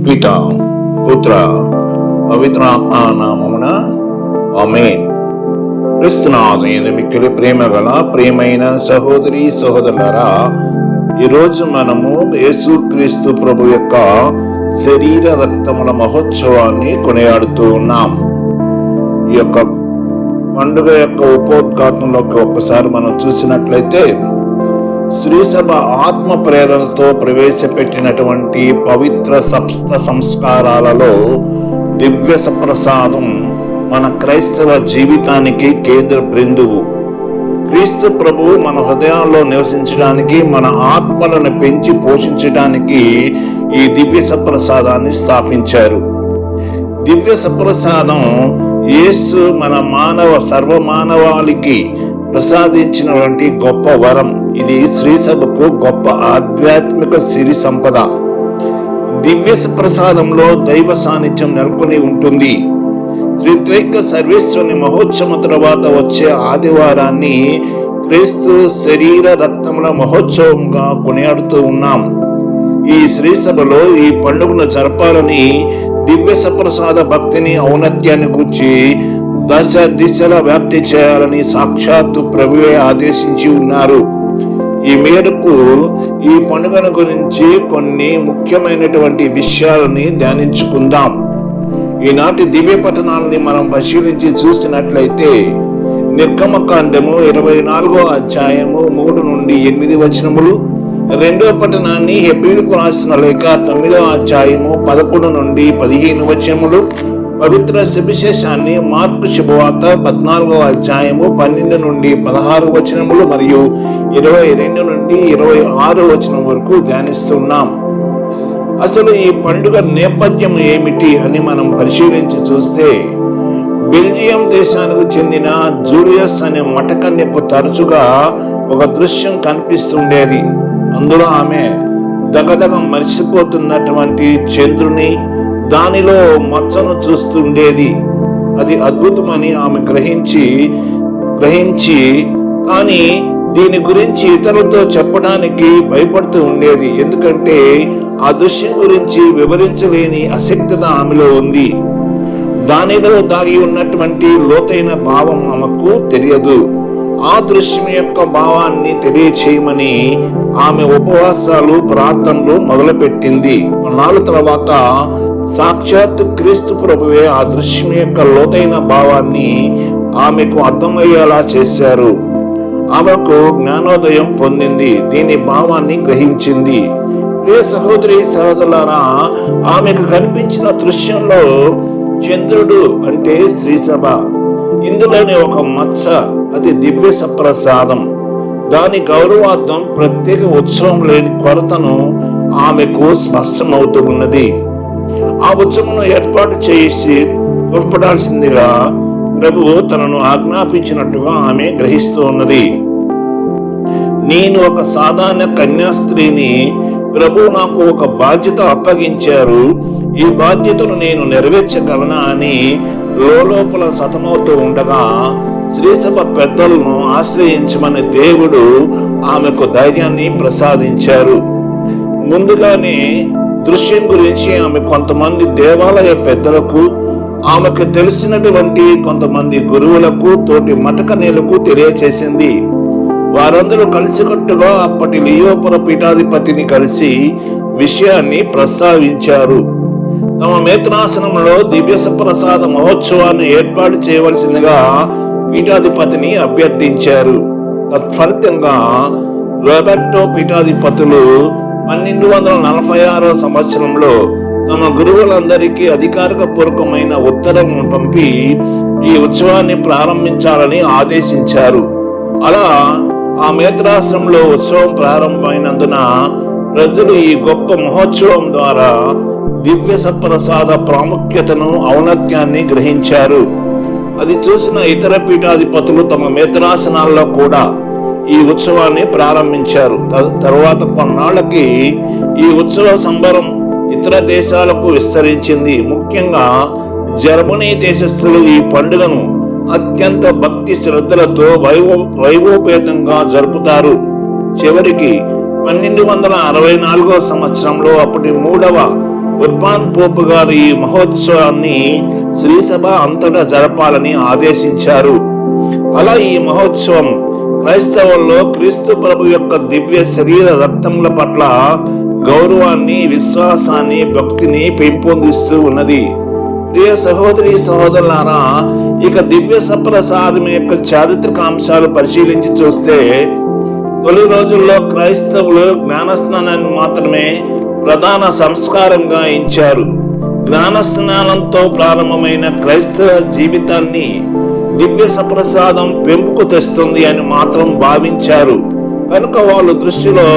పిత పుత్ర పవిత్రాత్మ నామమున అమేన్ క్రిస్తునాథైన మిక్కిలి ప్రేమ గల ప్రేమైన సహోదరి సహోదరులరా ఈరోజు మనము యేసుక్రీస్తు ప్రభు యొక్క శరీర రక్తముల మహోత్సవాన్ని కొనియాడుతూ ఉన్నాం. ఈ యొక్క పండుగ యొక్క ఉపోద్ఘాతంలోకి ఒక్కసారి మనం చూసినట్లయితే శ్రీసభ ఆత్మ ప్రేరణతో ప్రవేశపెట్టినటువంటి పవిత్ర సప్త సంస్కారాలలో దివ్య సప్రసాదం మన క్రైస్తవ జీవితానికి కేంద్ర బిందువు. క్రీస్తు ప్రభువు మన హృదయాల్లో నివసించడానికి మన ఆత్మలను పెంచి పోషించడానికి ఈ దివ్య సప్రసాదాన్ని స్థాపించారు. దివ్య సప్రసాదం యేసు మన మానవ సర్వమానవాళికి ప్రసాదించినటువంటి గొప్ప వరం. ఇది శ్రీసభకు గొప్ప ఆధ్యాత్మిక సిరి సంపద. దివ్య ప్రసాదంలో దైవ సాన్నిధ్యం నెలకొని ఉంటుంది. త్రిత్వైక సర్వేశ్వరుని మహోత్సవం తర్వాత వచ్చే ఆదివారాన్ని క్రీస్తు శరీర రక్తముల మహోత్సవంగా కొనియాడుతూ ఉన్నాం. ఈ శ్రీసభలో ఈ పండుగను జరపాలని దివ్య సప్రసాద భక్తిని ఔన్నత్యాన్ని గూర్చి దశ దిశల వ్యాప్తి చేయాలని సాక్షాత్తు ప్రభువే ఆదేశించి ఉన్నారు. ఈ మేరకు ఈ పండుగను గురించి కొన్ని ముఖ్యమైనటువంటి విషయాలని ధ్యానించుకుందాం. ఈనాటి దివ్య పట్టణాలని మనం పరిశీలించి చూసినట్లయితే నిర్గమకాండము ఇరవై నాలుగో అధ్యాయము మూడు నుండి ఎనిమిది వచనములు రెండో పట్టణాన్ని హెబ్రిల్కు రాసిన లేఖ తొమ్మిదో అధ్యాయము పదకొండు నుండి పదిహేను వచనములు పవిత్ర సువిశేషాన్ని మార్పు శుభవార్త పద్నాలుగవ అధ్యాయము పన్నెండు నుండి పదహారు వచనములు మరియు ఇరవై రెండు నుండి ఇరవై ఆరు వచనం వరకు ధ్యానిస్తున్నాం. అసలు ఈ పండుగ నేపథ్యం ఏమిటి అని మనం పరిశీలించి చూస్తే బెల్జియం దేశానికి చెందిన జూలియస్ అనే మటకన్యకు తరచుగా ఒక దృశ్యం కనిపిస్తుండేది. అందులో ఆమె దగదగ మరిచిపోతున్నటువంటి చంద్రుని దానిలో మచ్చను చూస్తుండేది. అది అద్భుతమని ఆమె గ్రహించి గ్రహించి కానీ దీని గురించి ఇతరులతో చెప్పడానికి భయపడుతూ ఉండేది. ఎందుకంటే ఆ దృశ్యం గురించి వివరించలేని అశక్తత ఆమెలో ఉంది. దానిలో దాగి ఉన్నటువంటి లోతైన భావం ఆమెకు తెలియదు. ఆ దృశ్యం యొక్క భావాన్ని తెలియచేయమని ఆమె ఉపవాసాలు ప్రార్థనలు మొదలుపెట్టింది. నాలుగు తర్వాత సాక్షాత్తు క్రీస్తు ప్రభువే ఆ దృశ్యం యొక్క లోతైన భావాన్ని ఆమెకు అర్థమయ్యేలా చేశారు. ఆమెకు జ్ఞానోదయం పొందింది దీని భావాన్ని గ్రహించింది. ప్రియ సహోదరి సహోదరులారా ఆమెకు కనిపించిన దృశ్యంలో చంద్రుడు అంటే శ్రీసభ. ఇందులోని ఒక మచ్చ అది దివ్య సప్రసాదం. దాని గౌరవార్థం ప్రత్యేక ఉత్సవం లేని కొరతను ఆమెకు స్పష్టమవుతూ ఉన్నది. ఆ ఉత్సవమును ఏర్పాటు చేసి తోడ్పడాల్సిందిగా ప్రభువు తనను ఆజ్ఞాపించినట్టుగా ఆమె గ్రహిస్తూ ఉన్నది. నేను ఒక సాధారణ కన్యాస్త్రీని ప్రభు నాకు ఒక బాధ్యత అప్పగించారు. ఈ బాధ్యతను నేను నెరవేర్చగలనా? అని లోపల సతమవుతూ ఉండగా శ్రీసభ పెద్దలను ఆశ్రయించమని దేవుడు ఆమెకు ధైర్యాన్ని ప్రసాదించారు. ముందుగానే దృశ్యం గురించి ఆమె కొంతమంది దేవాలయ పెద్దలకు ఆమెకు తెలిసినటువంటి కొంతమంది గురువులకు తోటి మటకనీలకు తెలియచేసింది. వారందరూ కలిసికట్టుగా అప్పటి లియోపుర పీఠాధిపతిని కలిసి విషయాన్ని ప్రస్తావించారు. తమ మేత్రాసనంలో దివ్యస ప్రసాద మహోత్సవాన్ని ఏర్పాటు చేయవలసిందిగా పీఠాధిపతిని అభ్యర్థించారు. తత్ఫలితంగా రోబర్టో పీఠాధిపతులు పన్నెండు వందల నలభై ఆరో సంవత్సరంలో తమ గురువులందరికీ అధికారిక పూర్వకమైన ఉత్తరం పంపి ఈ ఉత్సవాన్ని ప్రారంభించాలని ఆదేశించారు. అలా ఆ మేత్రాశ్రమంలో ఉత్సవం ప్రారంభమైనందున ప్రజలు ఈ గొప్ప మహోత్సవం ద్వారా దివ్య సప్రసాద ప్రాముఖ్యతను ఔన్నత్యాన్ని గ్రహించారు. అది చూసిన ఇతర పీఠాధిపతులు తమ మేత్రాసనాల్లో కూడా ఈ ఉత్సవాన్ని ప్రారంభించారు. త- తరువాత కొన్నాళ్ళకి ఈ ఉత్సవ సంబరం ఇతర దేశాలకు విస్తరించింది. ముఖ్యంగా జర్మనీ దేశస్థులు ఈ పండుగను అత్యంత భక్తి శ్రద్ధలతో వైభవ వైభవపేతంగా జరుపుతారు. చివరికి పన్నెండు వందల అరవై నాలుగో సంవత్సరంలో అప్పటి మూడవ ఉర్బాన్ పోపు గారు ఈ మహోత్సవాన్ని శ్రీసభ అంతటా జరపాలని ఆదేశించారు. అలా ఈ మహోత్సవం క్రైస్తవుల్లో క్రీస్తు ప్రభు యొక్క దివ్య శరీర రక్తముల పట్ల గౌరవాన్ని విశ్వాసాన్ని భక్తిని పెంపొందిస్తూ ఉన్నది. ప్రియ సహోదరి సహోదరులారా ఇక దివ్య సప్రసాదం యొక్క చారిత్రక అంశాలు పరిశీలించి చూస్తే తొలి రోజుల్లో క్రైస్తవులు జ్ఞానస్నానాన్ని మాత్రమే ప్రధాన సంస్కారంగా ఎంచారు. జ్ఞానస్నానంతో ప్రారంభమైన క్రైస్తవ జీవితాన్ని దివ్య సప్రసాదం పెంపుకు తెస్తుంది అని మాత్రం భావించారు. కనుక వాళ్ళ దృష్టిలో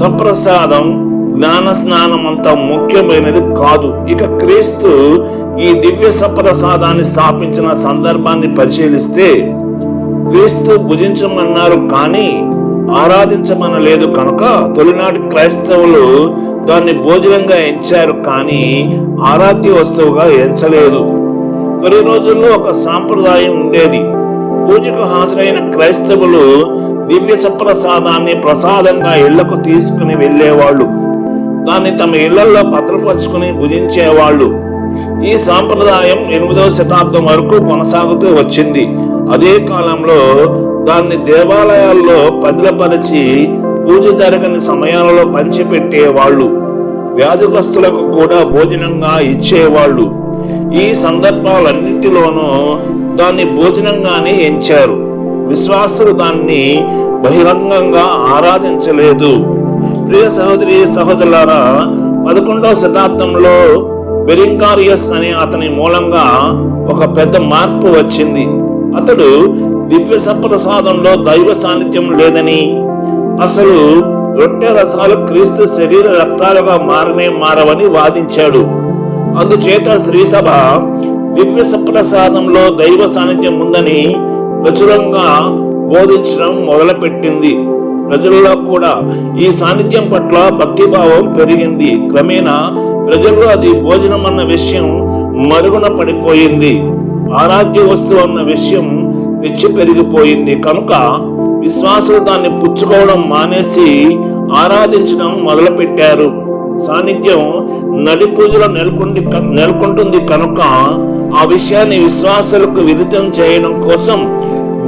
సప్రసాదం జ్ఞాన స్నానం అంత ముఖ్యమైనది కాదు. ఇక క్రీస్తు ఈ దివ్య సప్రసాదాన్ని స్థాపించిన సందర్భాన్ని పరిశీలిస్తే క్రీస్తు భుజించమన్నారు కానీ ఆరాధించమనలేదు కనుక తొలినాటి క్రైస్తవులు దాన్ని భోజనంగా ఎంచారు కానీ ఆరాధ్య వస్తువుగా ఎంచలేదు. మరి రోజుల్లో ఒక సాంప్రదాయం ఉండేది. పూజకు హాజరైన క్రైస్తవులు దివ్య సప్రసాదాన్ని ప్రసాదంగా ఇళ్ళకు తీసుకుని వెళ్ళేవాళ్ళు. దాన్ని తమ ఇళ్ళలో భద్రపరుచుకుని భుజించేవాళ్ళు. ఈ సాంప్రదాయం ఎనిమిదవ శతాబ్దం వరకు కొనసాగుతూ వచ్చింది. అదే కాలంలో దాన్ని దేవాలయాల్లో పదిలపరిచి పూజ జరగని సమయాలలో పంచిపెట్టేవాళ్ళు. వ్యాధిగ్రస్తులకు కూడా భోజనంగా ఇచ్చేవాళ్ళు. ఈ సందర్భాలన్నింటిలోనూ దాన్ని భోజనంగానే ఎంచారు. విశ్వాసులు దాన్ని బహిరంగంగా ఆరాధించలేదు. ప్రియ సహోదరి సహోదరులారా పదకొండవ శతాబ్దంలో బెరింగారియస్ అనే అతని మూలంగా ఒక పెద్ద మార్పు వచ్చింది. అతడు దివ్య సప్రసాదంలో దైవ సాన్నిధ్యం లేదని అసలు రొట్టె రసాలు క్రీస్తు శరీర రక్తాలుగా మారనే మారవని వాదించాడు. అందుచేత శ్రీసభ దివ్య సప్రసాదంలో దైవ సాన్నిధ్యం ఉందని ప్రచురంగా బోధించడం మొదలుపెట్టింది. ప్రజల్లో కూడా ఈ సాన్నిధ్యం పట్ల భక్తిభావం పెరిగింది. క్రమేణా ప్రజల్లో అది భోజనం అన్న విషయం మరుగున పడిపోయింది. ఆరాధ్య వస్తువు అన్న విషయం పెచ్చి పెరిగిపోయింది. కనుక విశ్వాసులు దాన్ని పుచ్చుకోవడం మానేసి ఆరాధించడం మొదలుపెట్టారు. సాన్నిధ్యం నడి పూజలో నెలకొండి నెలకొంటుంది కనుక ఆ విషయాన్ని విశ్వాసులకు విదితం చేయడం కోసం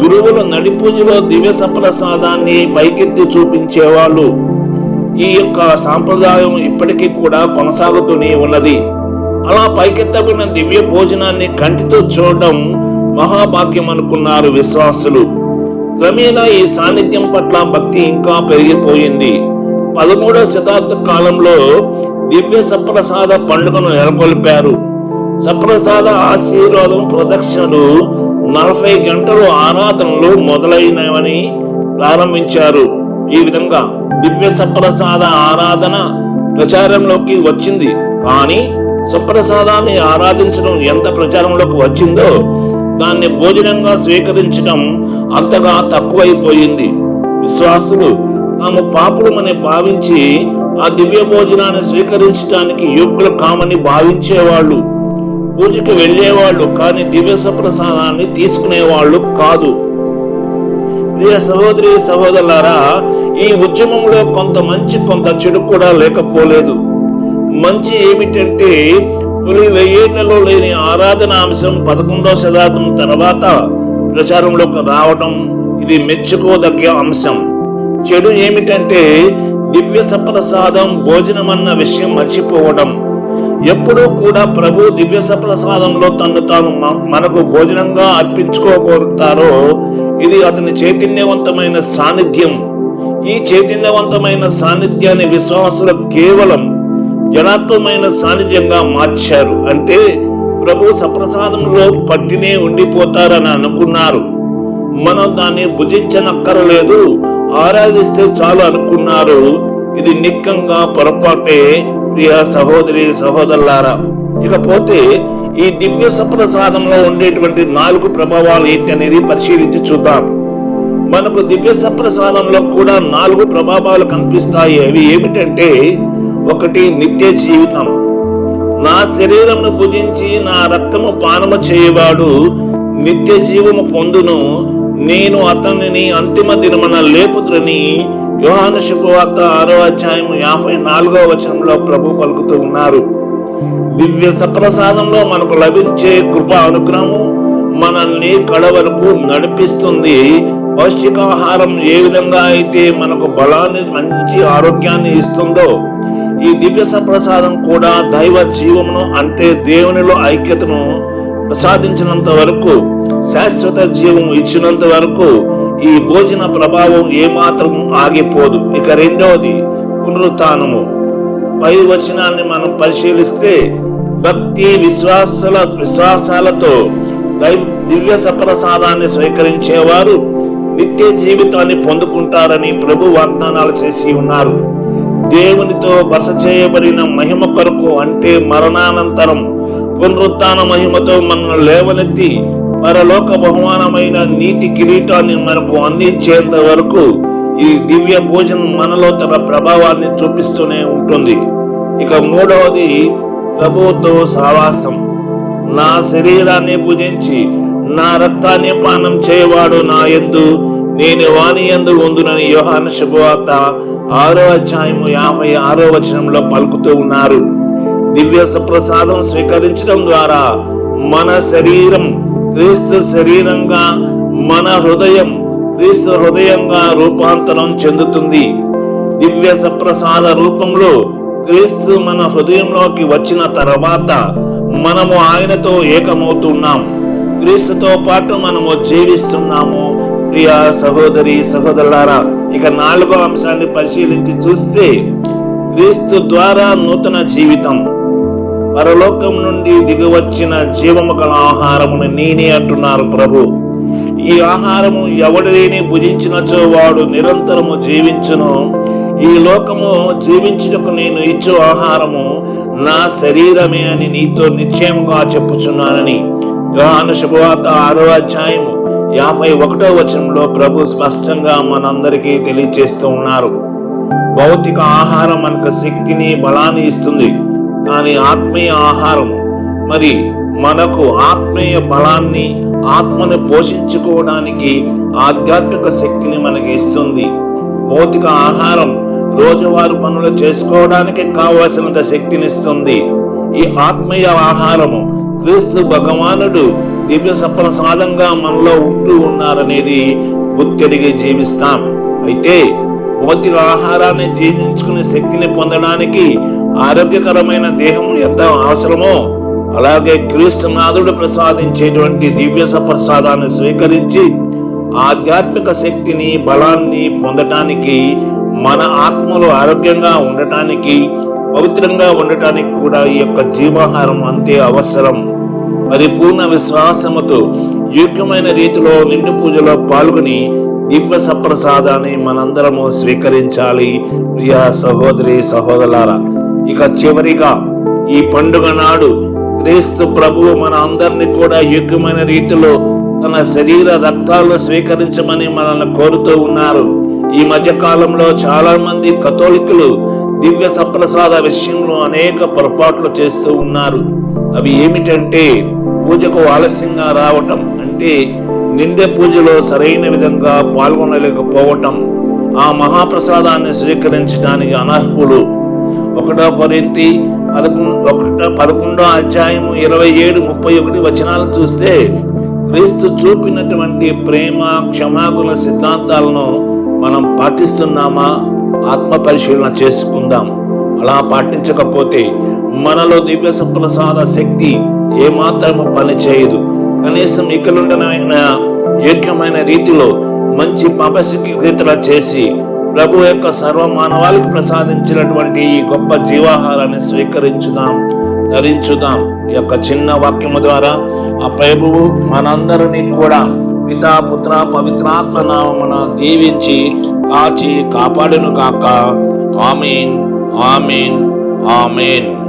గురువులు నడి పూజలో దివ్య సప్రసాదాన్ని పైకెత్తి చూపించేవాళ్ళు. ఈ యొక్క సాంప్రదాయం ఇప్పటికీ కూడా కొనసాగుతూనే ఉన్నది. అలా పైకెత్తబడిన దివ్య భోజనాన్ని కంటితో చూడడం మహాభాగ్యం అనుకున్నారు విశ్వాసులు. క్రమేణా ఈ సాన్నిధ్యం పట్ల భక్తి ఇంకా పెరిగిపోయింది. పదమూడవ శతాబ్ద కాలంలో దివ్య సప్రసాద పండుగను నెలకొల్పారు. సప్రసాద ఆశీర్వాదం ప్రదక్షిణలు నలభై గంటలు ఆరాధనలు మొదలైనవని ప్రారంభించారు. ఈ విధంగా దివ్య సప్రసాద ఆరాధన ప్రచారంలోకి వచ్చింది. కానీ సుప్రసాదాన్ని ఆరాధించడం ఎంత ప్రచారంలోకి వచ్చిందో దాన్ని భోజనంగా స్వీకరించడం అంతగా తక్కువైపోయింది. విశ్వాసులు తాము పాపులమని భావించి ఆ దివ్య భోజనాన్ని స్వీకరించడానికి యోగ్యులు కామని భావించేవాళ్ళు పూజకు వెళ్ళేవాళ్ళు కానీ దివ్య సప్రసాదాన్ని తీసుకునేవాళ్ళు కాదు. ప్రియ సహోదరి సహోదరులారా ఈ ఉద్యమంలో కొంత మంచి కొంత చెడు కూడా లేకపోలేదు. మంచి ఏమిటంటే తొలి వెయ్యేళ్ళలో లేని ఆరాధన అంశం పదకొండవ శతాబ్దం తర్వాత ప్రచారంలోకి రావడం ఇది మెచ్చుకోదగ్గ అంశం. చెడు ఏమిటంటే దివ్య సప్రసాదం భోజనం అన్న విషయం మర్చిపోవడం. ఎప్పుడూ కూడా ప్రభు దివ్య సప్రసాదంలో తను తాను మ- మనకు భోజనంగా అర్పించుకోగోరుతారో ఇది అతని చైతన్యవంతమైన సాన్నిధ్యం. ఈ చైతన్యవంతమైన సాన్నిధ్యాన్ని విశ్వాసులు కేవలం జనాత్మమైన సాన్నిధ్యంగా మార్చారు. అంటే ప్రభు సప్రసాదంలో పట్టినే ఉండిపోతారని అనుకున్నారు. మనం దాన్ని భుజించనక్కరలేదు. ఆరాధిస్తే చాలు అనుకున్నారు. ఇది నిక్కంగా పొరపాటే ప్రియ సహోదరి సహోదరులారా. ఇకపోతే ఈ దివ్య సప్రసాదంలో ఉండేటువంటి నాలుగు ప్రభావాలు ఏంటి అనేది పరిశీలించి చూద్దాం. మనకు దివ్య సప్రసాదంలో కూడా నాలుగు ప్రభావాలు కనిపిస్తాయి. అవి ఏమిటంటే ఒకటి నిత్య జీవితం. నా శరీరమును భుజించి నా రక్తము పానము చేయవాడు నిత్య జీవము పొందును. నేను అతనిని అంతిమ దినమన లేపుదురని యోహాను శుభవార్త ఆరో అధ్యాయం యాభై నాలుగో వచనంలో ప్రభు పలుకుతూ ఉన్నారు. దివ్య సప్రసాదంలో మనకు లభించే కృప అనుగ్రహము మనల్ని కడ వరకు నడిపిస్తుంది. పౌష్టికాహారం ఏ విధంగా అయితే మనకు బలాన్ని మంచి ఆరోగ్యాన్ని ఇస్తుందో ఈ దివ్య సప్రసాదం కూడా దైవ జీవమును అంటే దేవునిలో ఐక్యతను ప్రసాదించినంత వరకు శాశ్వత జీవం ఇచ్చినంత వరకు ఈ భోజన ప్రభావం ఏమాత్రం ఆగిపోదు. ఇక రెండవది పునరుత్నము. పై వచనాన్ని మనం పరిశీలిస్తే భక్తి విశ్వాసాల విశ్వాసాలతో దివ్య సప్రసాదాన్ని స్వీకరించేవారు నిత్య జీవితాన్ని పొందుకుంటారని ప్రభు వాగ్దానాలు చేసి ఉన్నారు. దేవునితో బస చేయబడిన మహిమ కొరకు అంటే మరణానంతరం పునరుత్న మహిమతో మనల్ని లేవనెత్తి పరలోక బహుమానమైన నీతి కిరీటాన్ని మనకు అందించేంత వరకు ఈ దివ్య భోజనం మనలో తన ప్రభావాన్ని చూపిస్తూనే ఉంటుంది. ఇక మూడవది ప్రభువుతో సావాసం. నా శరీరాన్ని భుజించి నా రక్తాన్ని పానం చేయవాడు నా ఎందు నేను వాణి ఎందు ఉందునని యోహాన శుభవార్త ఆరో అధ్యాయము యాభై ఆరో వచనంలో పలుకుతూ ఉన్నారు. దివ్య సప్రసాదం స్వీకరించడం ద్వారా మన శరీరం క్రీస్తు శరీరంగా మన హృదయం క్రీస్తు హృదయంగా రూపాంతరం చెందుతుంది. దివ్య సప్రసాద రూపంలో క్రీస్తు మన హృదయంలోకి వచ్చిన తర్వాత మనము ఆయనతో ఏకమవుతున్నాం. క్రీస్తుతో పాటు మనము జీవిస్తున్నాము. ప్రియ సహోదరి సహోదరులారా ఇక నాలుగో అంశాన్ని పరిశీలించి చూస్తే క్రీస్తు ద్వారా నూతన జీవితం. పరలోకం నుండి దిగవచ్చిన జీవము గల ఆహారమును నేనే అంటున్నారు ప్రభు. ఈ ఆహారము ఎవడిని భుజించినచో వాడు నిరంతరము జీవించును. ఈ లోకము జీవించుటకు నేను ఇచ్చే ఆహారము నా శరీరమే అని నీతో నిశ్చయముగా చెప్పుచున్నానని యోహాను శుభవార్త ఆరో అధ్యాయము యాభై ఒకటో వచనంలో ప్రభు స్పష్టంగా మనందరికీ తెలియచేస్తూ ఉన్నారు. భౌతిక ఆహారం మనకు శక్తిని బలాన్ని ఇస్తుంది. కానీ ఆత్మీయ ఆహారము. మరి మనకు ఆత్మీయ బలాన్ని ఆత్మను పోషించుకోవడానికి ఆధ్యాత్మిక శక్తిని మనకి ఇస్తుంది. భౌతిక ఆహారం రోజువారు పనులు చేసుకోవడానికి కావలసినంత శక్తినిస్తుంది ఈ ఆత్మీయ ఆహారము క్రీస్తు భగవానుడు దివ్య సప్రసాదంగా మనలో ఉంటూ ఉన్నారనేది గుర్తెరిగి జీవిస్తాం. అయితే భౌతిక ఆహారాన్ని జీర్ణించుకునే శక్తిని పొందడానికి ఆరోగ్యకరమైన దేహం ఎంత అవసరమో అలాగే క్రీస్తునాథుడు ప్రసాదించేటువంటి దివ్య సప్రసాదాన్ని స్వీకరించి ఆధ్యాత్మిక శక్తిని బలాన్ని పొందటానికి మన ఆత్మలు ఆరోగ్యంగా ఉండటానికి పవిత్రంగా ఉండటానికి కూడా ఈ యొక్క జీవాహారం అంతే అవసరం. పరిపూర్ణ విశ్వాసముతో యోగ్యమైన రీతిలో నిండు పూజలో పాల్గొని దివ్య సప్రసాదాన్ని మనందరము స్వీకరించాలి. ప్రియ సహోదరి సహోదరులారా ఇక చివరిగా ఈ పండుగ నాడు క్రీస్తు ప్రభువు మన అందరినీ కూడా యోగ్యమైన రీతిలో తన శరీర రక్తాలను స్వీకరించమని మనల్ని కోరుతూ ఉన్నారు. ఈ మధ్య కాలంలో చాలా మంది కథోలికులు దివ్య సప్రసాద విషయంలో అనేక పొరపాట్లు చేస్తూ ఉన్నారు. అవి ఏమిటంటే పూజకు ఆలస్యంగా రావటం అంటే నిండే పూజలో సరైన విధంగా పాల్గొనలేకపోవటం. ఆ మహాప్రసాదాన్ని స్వీకరించడానికి అనర్హులు ఒకటో కొరింతి పదకొండు ఒకటో పదకొండో అధ్యాయము ఇరవై ఏడు ముప్పై ఒకటి వచనాలు చూస్తే క్రీస్తు చూపినటువంటి ప్రేమ క్షమాగుణ సిద్ధాంతాలను మనం పాటిస్తున్నామా? ఆత్మ పరిశీలన చేసుకుందాం. అలా పాటించకపోతే మనలో దివ్య సంప్రసాద శక్తి ఏమాత్రము పనిచేయదు. కనీసం ఇక్కడ యోగ్యమైన రీతిలో మంచి పాపశీకృతుల చేసి ప్రభు యొక్క సర్వ మానవాళికి ప్రసాదించినటువంటి ఈ గొప్ప జీవాహారాన్ని స్వీకరించుదాం ధరించుదాం. ఈ యొక్క చిన్న వాక్యము ద్వారా ఆ ప్రభువు మనందరినీ కూడా పితా పుత్ర పవిత్రాత్మ నామమున దీవించి కాచి కాపాడును కాక ఆమెన్ ఆమెన్ ఆమెన్.